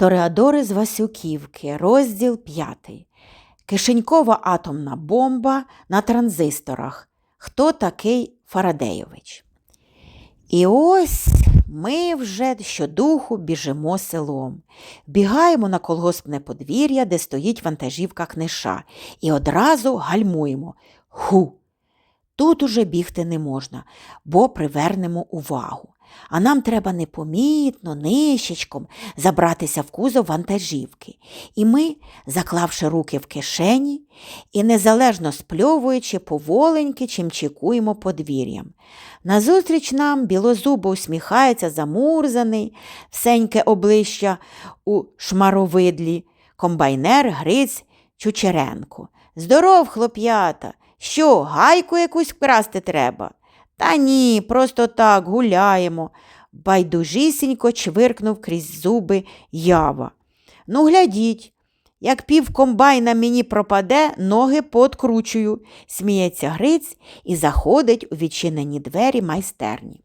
Тореадори з Васюківки, розділ 5. Кишенькова атомна бомба на транзисторах. Хто такий Фарадейович? І ось ми вже щодуху біжимо селом. Бігаємо на колгоспне подвір'я, де стоїть вантажівка книша, і одразу гальмуємо. Ху! Тут уже бігти не можна, бо привернемо увагу. А нам треба непомітно, нищечком забратися в кузов вантажівки. І ми, заклавши руки в кишені і незалежно спльовуючи, поволеньки чимчикуємо подвір'ям. Назустріч нам білозубо усміхається замурзаний, всеньке обличчя у шмаровидлі, комбайнер Гриць Чучеренко. Здоров, хлоп'ята! Що, гайку якусь вкрасти треба? Та ні, просто так гуляємо, байдужісінько чвиркнув крізь зуби ява. Ну, глядіть, як пів комбайна мені пропаде, ноги подкручую, сміється Гриць і заходить у відчинені двері майстерні.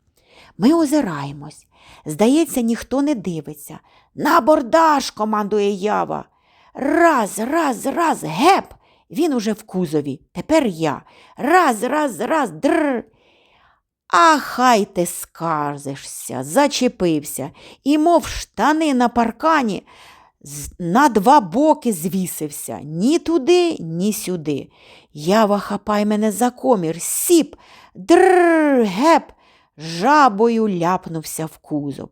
Ми озираємось. Здається, ніхто не дивиться. На бордаж, командує ява. Раз, раз, раз, геп. Він уже в кузові. Тепер я. Раз, раз, раз, др. А хай ти скарзишся, зачепився і, мов штани на паркані, на два боки звісився ні туди, ні сюди. Ява хапай мене за комір, сіп, др, геп, жабою ляпнувся в кузов.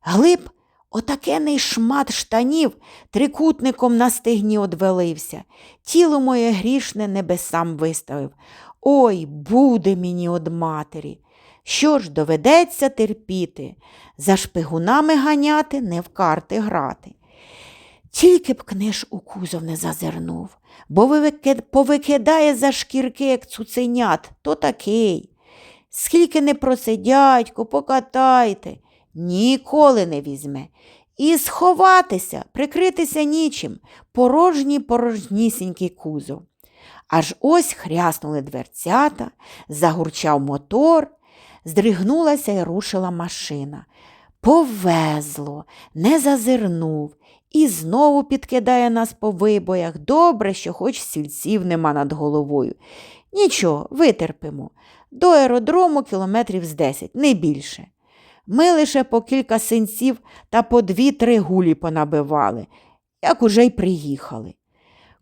Глиб отакений шмат штанів трикутником на стегні одвалився. Тіло моє грішне небесам виставив. Ой, буде мені од матері. Що ж доведеться терпіти, за шпигунами ганяти, не в карти грати. Тільки б книж у кузов не зазирнув, бо повикидає за шкірки, як цуценят, то такий. Скільки не просидядько, покатайте, ніколи не візьме. І сховатися, прикритися нічим, порожній порожнісінький кузов. Аж ось хряснули дверцята, загурчав мотор, здригнулася і рушила машина. Повезло, не зазирнув і знову підкидає нас по вибоях. Добре, що хоч сільців нема над головою. Нічого, витерпимо. До аеродрому кілометрів з десять, не більше. Ми лише по кілька синців та по дві-три гулі понабивали, як уже й приїхали.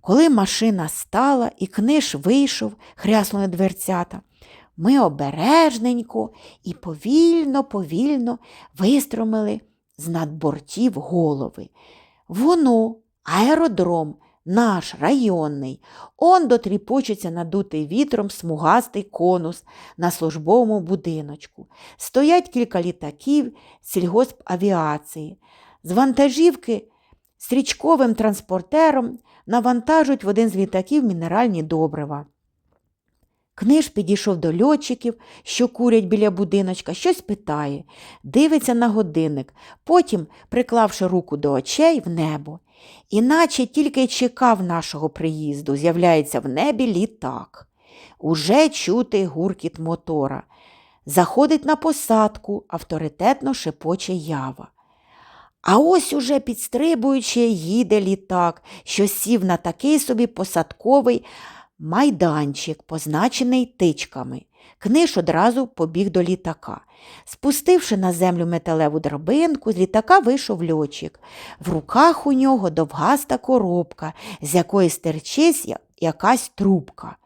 Коли машина стала і книж вийшов, хряснули дверцята, ми обережненько і повільно, повільно вистромили з надбортів голови. Воно, аеродром, наш районний, он дотріпочеться надутий вітром смугастий конус на службовому будиночку. Стоять кілька літаків сільгоспавіації. З вантажівки стрічковим транспортером навантажують в один з літаків мінеральні добрива. Книж підійшов до льотчиків, що курять біля будиночка, щось питає, дивиться на годинник, потім, приклавши руку до очей, в небо. Іначе тільки чекав нашого приїзду, з'являється в небі літак. Уже чути гуркіт мотора. Заходить на посадку, авторитетно шепоче ява. А ось уже підстрибуючи, їде літак, що сів на такий собі посадковий майданчик, позначений тичками. Книж одразу побіг до літака. Спустивши на землю металеву драбинку, з літака вийшов льотчик. В руках у нього довгаста коробка, з якої стерчить якась трубка.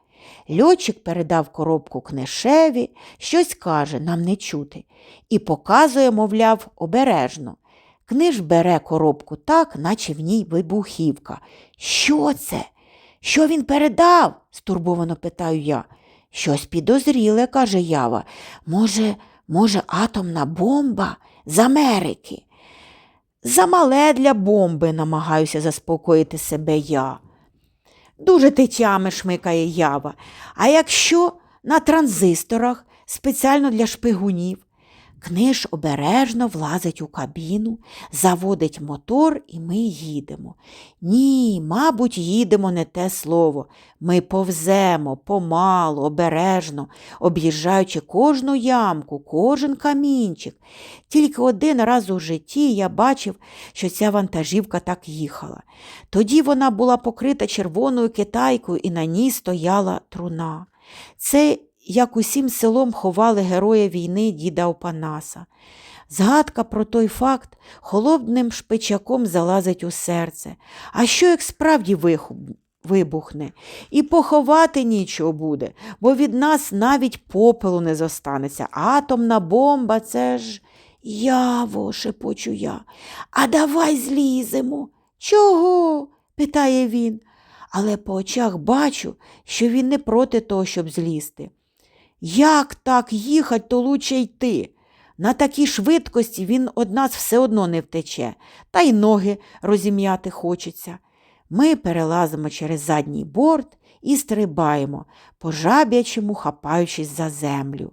Льотчик передав коробку книшеві, щось каже, нам не чути, і показує, мовляв, обережно. Книж бере коробку так, наче в ній вибухівка. Що це? Що він передав? стурбовано питаю я. Щось підозріле, каже Ява. Може, може, атомна бомба з Америки? Замале для бомби, намагаюся заспокоїти себе я. Дуже тетями шмикає ява. А якщо на транзисторах спеціально для шпигунів? Книж обережно влазить у кабіну, заводить мотор, і ми їдемо. Ні, мабуть, їдемо не те слово. Ми повземо помалу, обережно, об'їжджаючи кожну ямку, кожен камінчик. Тільки один раз у житті я бачив, що ця вантажівка так їхала. Тоді вона була покрита червоною китайкою і на ній стояла труна. Це як усім селом ховали героя війни діда Опанаса. Згадка про той факт холодним шпичаком залазить у серце. А що як справді вибухне? І поховати нічого буде, бо від нас навіть попелу не зостанеться. Атомна бомба це ж яво, шепочу я. А давай зліземо. Чого? питає він. Але по очах бачу, що він не проти того, щоб злізти. Як так їхать, то лучше йти. На такій швидкості він од нас все одно не втече, та й ноги розім'яти хочеться. Ми перелазимо через задній борт і стрибаємо, по жаб'ячому хапаючись за землю.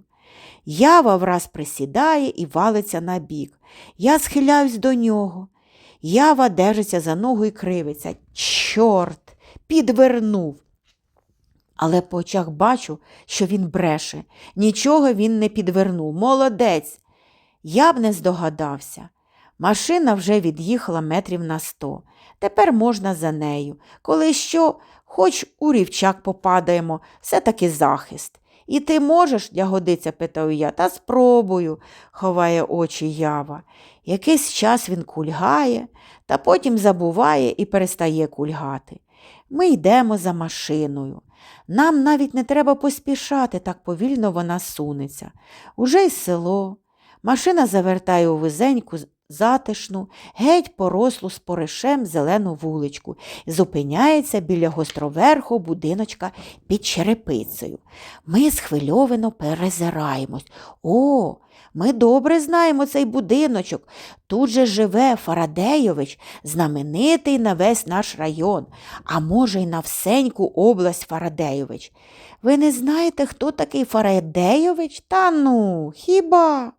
Ява враз присідає і валиться на бік. Я схиляюсь до нього. Ява держиться за ногу і кривиться. Чорт, підвернув але по очах бачу, що він бреше. Нічого він не підвернув. Молодець. Я б не здогадався. Машина вже від'їхала метрів на сто. Тепер можна за нею. Коли що, хоч у рівчак попадаємо, все таки захист. І ти можеш, ягодиця, питаю я, та спробую, ховає очі ява. Якийсь час він кульгає, та потім забуває і перестає кульгати. Ми йдемо за машиною. Нам навіть не треба поспішати, так повільно вона сунеться. Уже й село. Машина завертає у визеньку затишну, геть порослу з поришем зелену вуличку зупиняється біля гостроверху будиночка під черепицею. Ми схвильовано перезираємось. О, ми добре знаємо цей будиночок. Тут же живе Фарадейович, знаменитий на весь наш район, а може, й на всеньку область Фарадейович. Ви не знаєте, хто такий Фарадейович? Та ну, хіба?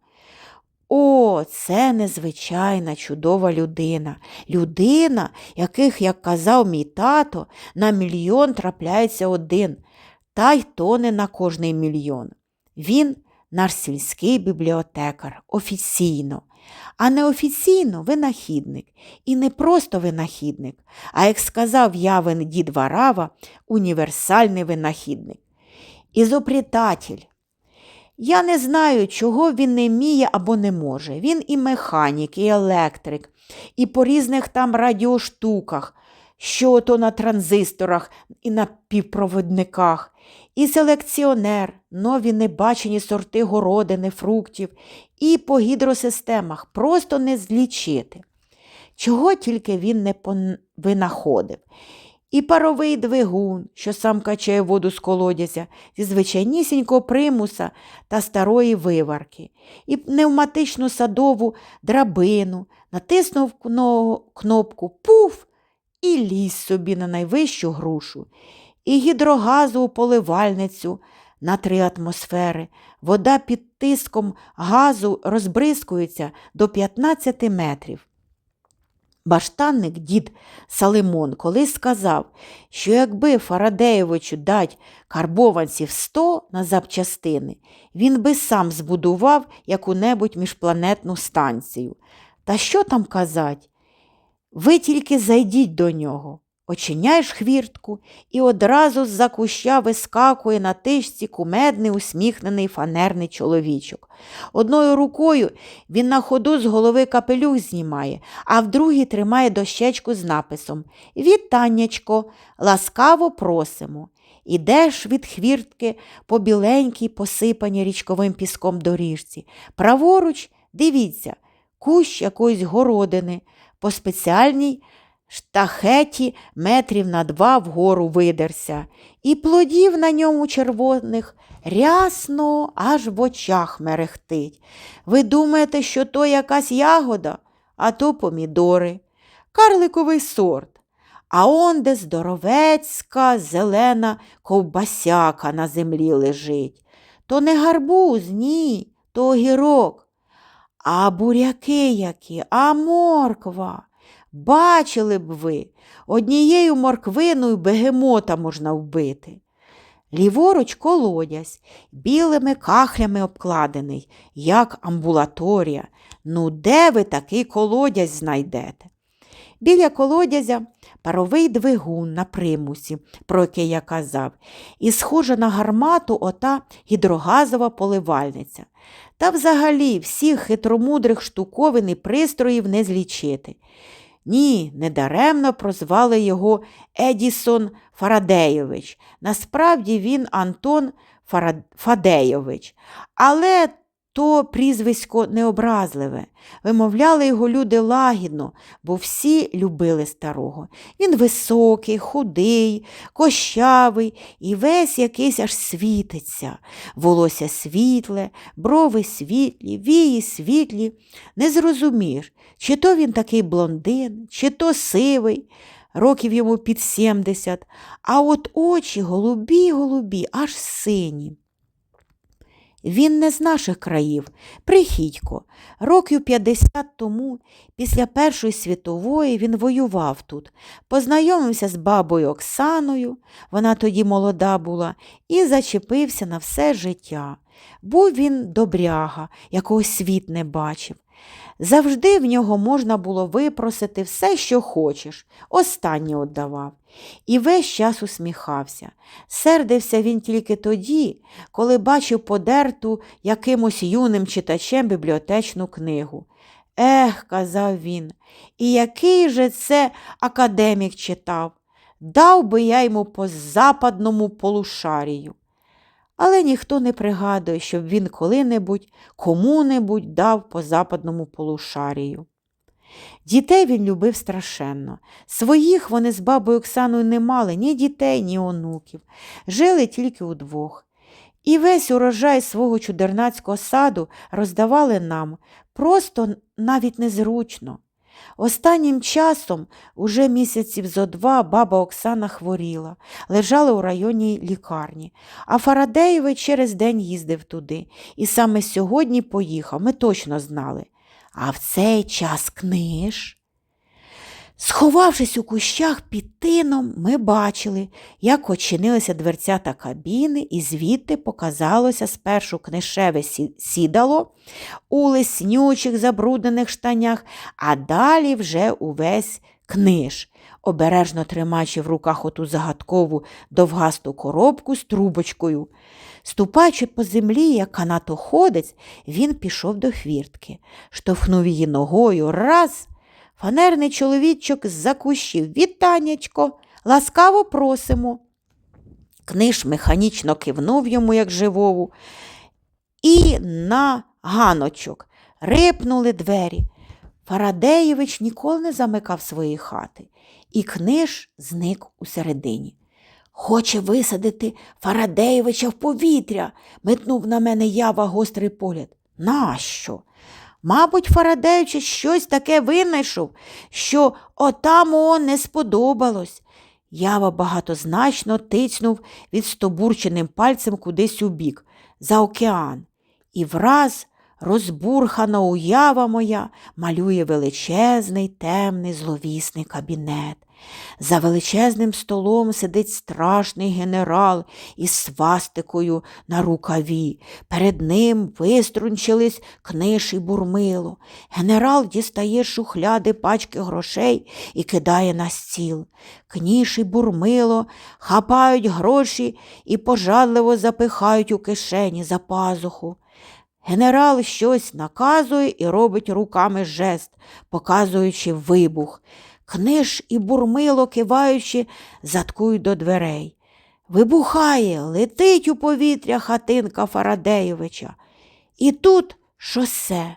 О, це незвичайна чудова людина. Людина, яких, як казав мій тато, на мільйон трапляється один, та й то не на кожний мільйон. Він наш сільський бібліотекар офіційно, а неофіційно винахідник. І не просто винахідник, а, як сказав явин дід Варава, універсальний винахідник. Ізопрітатель. Я не знаю, чого він не вміє або не може. Він і механік, і електрик, і по різних там радіоштуках, що то на транзисторах і на півпроводниках, і селекціонер, нові небачені сорти городини, фруктів, і по гідросистемах просто не злічити. Чого тільки він не винаходив. І паровий двигун, що сам качає воду з колодязя, зі звичайнісінького примуса та старої виварки, і пневматичну садову драбину, натиснув кнопку пуф і ліз собі на найвищу грушу і гідрогазову поливальницю на три атмосфери. Вода під тиском газу розбризкується до 15 метрів. Баштанник дід Салимон колись сказав, що якби Фарадеєвичу дать карбованців 100 на запчастини, він би сам збудував яку-небудь міжпланетну станцію. Та що там казать? Ви тільки зайдіть до нього. Очиняєш хвіртку, і одразу з-за куща вискакує на тишці кумедний усміхнений фанерний чоловічок. Одною рукою він на ходу з голови капелюх знімає, а в другій тримає дощечку з написом Вітаннячко, ласкаво просимо. Ідеш від хвіртки по біленькій, посипаній річковим піском доріжці. Праворуч, дивіться, кущ якоїсь городини по спеціальній штахеті метрів на два вгору видерся, і плодів на ньому червоних рясно аж в очах мерехтить. Ви думаєте, що то якась ягода, а то помідори, карликовий сорт. А он де здоровецька зелена ковбасяка на землі лежить. То не гарбуз, ні, то огірок. А буряки які, а морква. Бачили б ви, однією морквиною бегемота можна вбити. Ліворуч колодязь, білими кахлями обкладений, як амбулаторія. Ну, де ви такий колодязь знайдете? Біля колодязя паровий двигун на примусі, про який я казав, і схожа на гармату ота гідрогазова поливальниця. Та взагалі всіх хитромудрих штуковин і пристроїв не злічити. Ні, недаремно прозвали його Едісон Фарадейович. Насправді він Антон. Фадейович. Але то прізвисько необразливе. Вимовляли його люди лагідно, бо всі любили старого. Він високий, худий, кощавий і весь якийсь аж світиться. Волосся світле, брови світлі, вії світлі. Не зрозумієш, чи то він такий блондин, чи то сивий, років йому під сімдесят, а от очі голубі, голубі, аж сині. Він не з наших країв, прихідько. Років 50 тому, після Першої світової, він воював тут, познайомився з бабою Оксаною, вона тоді молода була, і зачепився на все життя. Був він добряга, якого світ не бачив. Завжди в нього можна було випросити все, що хочеш, останнє віддавав. І весь час усміхався. Сердився він тільки тоді, коли бачив подерту якимось юним читачем бібліотечну книгу. Ех, казав він, і який же це академік читав, дав би я йому по западному полушарію. Але ніхто не пригадує, щоб він коли-небудь кому-небудь дав по западному полушарію. Дітей він любив страшенно. Своїх вони з бабою Оксаною не мали ні дітей, ні онуків. Жили тільки удвох. І весь урожай свого чудернацького саду роздавали нам, просто навіть незручно. Останнім часом, уже місяців зо два, баба Оксана хворіла, лежала у районній лікарні, а Фарадеєвич через день їздив туди. І саме сьогодні поїхав, ми точно знали. А в цей час книж. Сховавшись у кущах під тином, ми бачили, як очинилися дверцята кабіни, і звідти показалося спершу книшеве сідало у лиснючих забруднених штанях, а далі вже увесь книж, обережно тримаючи в руках оту загадкову довгасту коробку з трубочкою. Ступаючи по землі, як канатоходець, він пішов до хвіртки, штовхнув її ногою раз. Фанерний чоловічок з-за кущів. Вітанячко, ласкаво просимо. Книж механічно кивнув йому, як живову, і на ганочок рипнули двері. Фарадеєвич ніколи не замикав свої хати, і книж зник у середині. Хоче висадити Фарадеєвича в повітря, метнув на мене ява гострий погляд. Нащо? Мабуть, Фарадеючи щось таке винайшов, що отаму не сподобалось. Ява багатозначно тицнув відстобурченим пальцем кудись у бік, за океан, і враз розбурхана уява моя малює величезний, темний, зловісний кабінет. За величезним столом сидить страшний генерал із свастикою на рукаві. Перед ним виструнчились книж і бурмило. Генерал дістає шухляди пачки грошей і кидає на стіл. Кніш і бурмило хапають гроші і пожадливо запихають у кишені за пазуху. Генерал щось наказує і робить руками жест, показуючи вибух. Книж і бурмило, киваючи, заткують до дверей. Вибухає, летить у повітря хатинка Фарадеєвича. І тут шосе.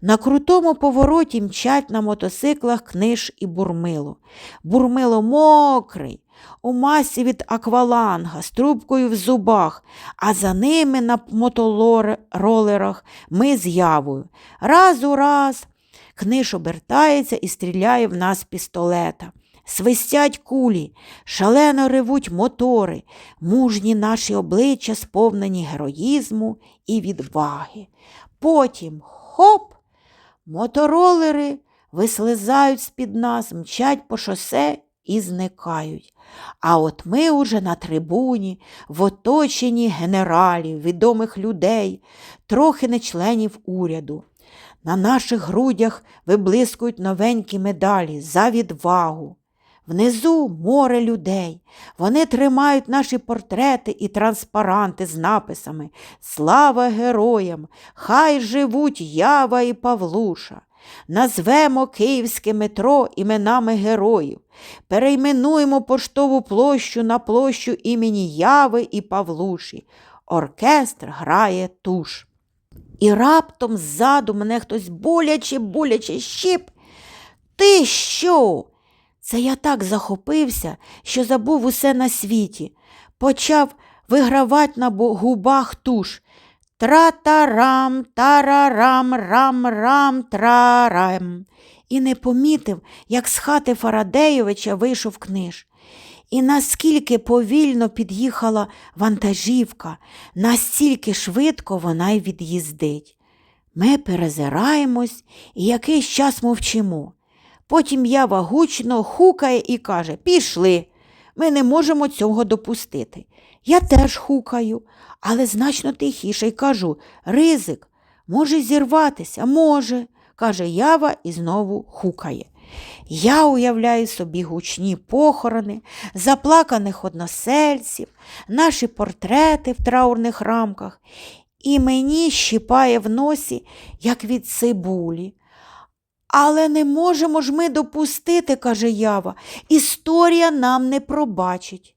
На крутому повороті мчать на мотоциклах книж і бурмило. Бурмило мокрий, у масі від акваланга з трубкою в зубах, а за ними на моторолерах ми з явою. Раз у раз книж обертається і стріляє в нас пістолета. Свистять кулі, шалено ревуть мотори, мужні наші обличчя сповнені героїзму і відваги. Потім хоп, Моторолери вислизають з-під нас, мчать по шосе і зникають. А от ми уже на трибуні, в оточенні генералів, відомих людей, трохи не членів уряду. На наших грудях виблискують новенькі медалі за відвагу. Внизу море людей. Вони тримають наші портрети і транспаранти з написами Слава героям! Хай живуть Ява і Павлуша. Назвемо київське метро іменами героїв, перейменуємо поштову площу на площу імені Яви і Павлуші. Оркестр грає туш. І раптом ззаду мене хтось боляче, боляче щип. Ти що? Це я так захопився, що забув усе на світі. Почав вигравати на губах туш. Тра-тарам, тарарам, рам-рам, трарам. І не помітив, як з хати Фарадеєвича вийшов книж. І наскільки повільно під'їхала вантажівка, настільки швидко вона й від'їздить. Ми перезираємось і якийсь час мовчимо. Потім ява гучно хукає і каже Пішли, ми не можемо цього допустити. Я теж хукаю, але значно тихіше й кажу Ризик, може зірватися, може, каже ява і знову хукає. Я уявляю собі гучні похорони, заплаканих односельців, наші портрети в траурних рамках, і мені щіпає в носі, як від цибулі. Але не можемо ж ми допустити, каже Ява, історія нам не пробачить.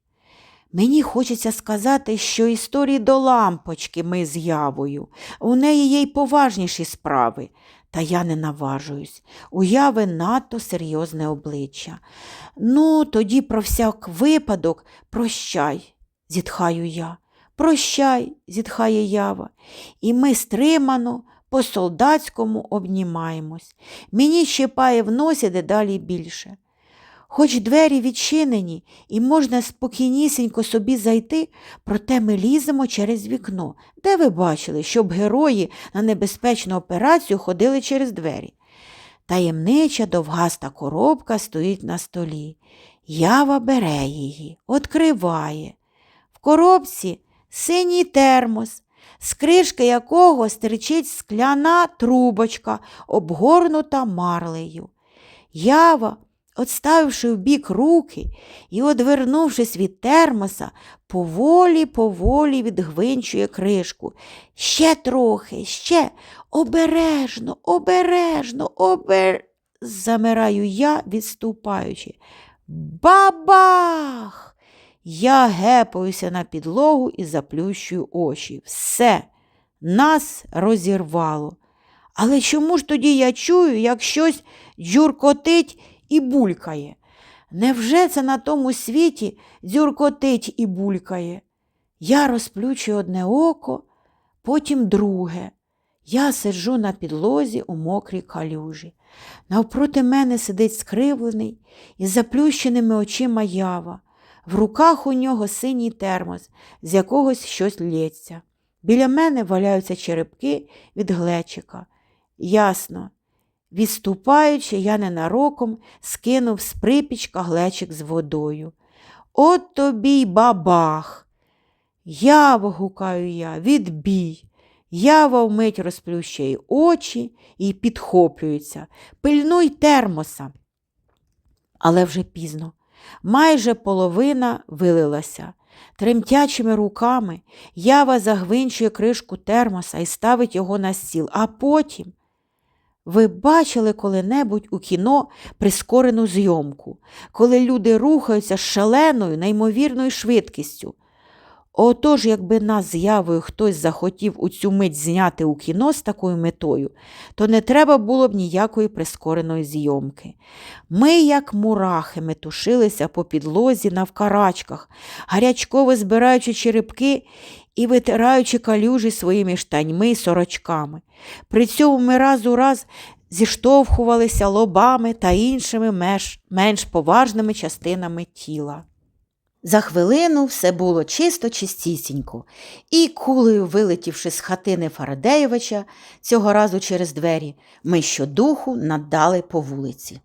Мені хочеться сказати, що історії до лампочки ми з явою. У неї є й поважніші справи. Та я не наважуюсь. У яви надто серйозне обличчя. Ну, тоді про всяк випадок прощай, зітхаю я. Прощай, зітхає ява. І ми стримано, по-солдатському обнімаємось. Мені щипає в носі дедалі більше. Хоч двері відчинені і можна спокійнісінько собі зайти, проте ми ліземо через вікно. Де ви бачили, щоб герої на небезпечну операцію ходили через двері? Таємнича довгаста коробка стоїть на столі. Ява бере її, відкриває. В коробці синій термос, з кришки якого стерчить скляна трубочка, обгорнута марлею. Ява, отставивши вбік руки і, одвернувшись від термоса, поволі, поволі відгвинчує кришку. Ще трохи, ще обережно, обережно, обер... замираю я, відступаючи. Бабах! Я гепаюся на підлогу і заплющую очі. Все, нас розірвало. Але чому ж тоді я чую, як щось дзюркотить і булькає? Невже це на тому світі дзюркотить і булькає? Я розплющую одне око, потім друге. Я сиджу на підлозі у мокрій калюжі. Навпроти мене сидить скривлений із заплющеними очима ява. В руках у нього синій термос, з якогось щось лється. Біля мене валяються черепки від глечика. Ясно. Відступаючи, я ненароком скинув з припічка глечик з водою. От тобі й бабах. Яво, гукаю я, відбій. Ява вмить розплющує очі і підхоплюється. Пильнуй термоса. Але вже пізно. Майже половина вилилася. Тремтячими руками ява загвинчує кришку термоса і ставить його на стіл, а потім. Ви бачили коли-небудь у кіно прискорену зйомку, коли люди рухаються шаленою, неймовірною швидкістю. Отож, якби нас з явою хтось захотів у цю мить зняти у кіно з такою метою, то не треба було б ніякої прискореної зйомки. Ми, як мурахи, метушилися по підлозі навкарачках, гарячково збираючи черепки і витираючи калюжі своїми штаньми й сорочками. При цьому ми раз у раз зіштовхувалися лобами та іншими менш, менш поважними частинами тіла. За хвилину все було чисто чистісінько, і кулею, вилетівши з хатини Фарадеєвича, цього разу через двері, ми щодуху наддали по вулиці.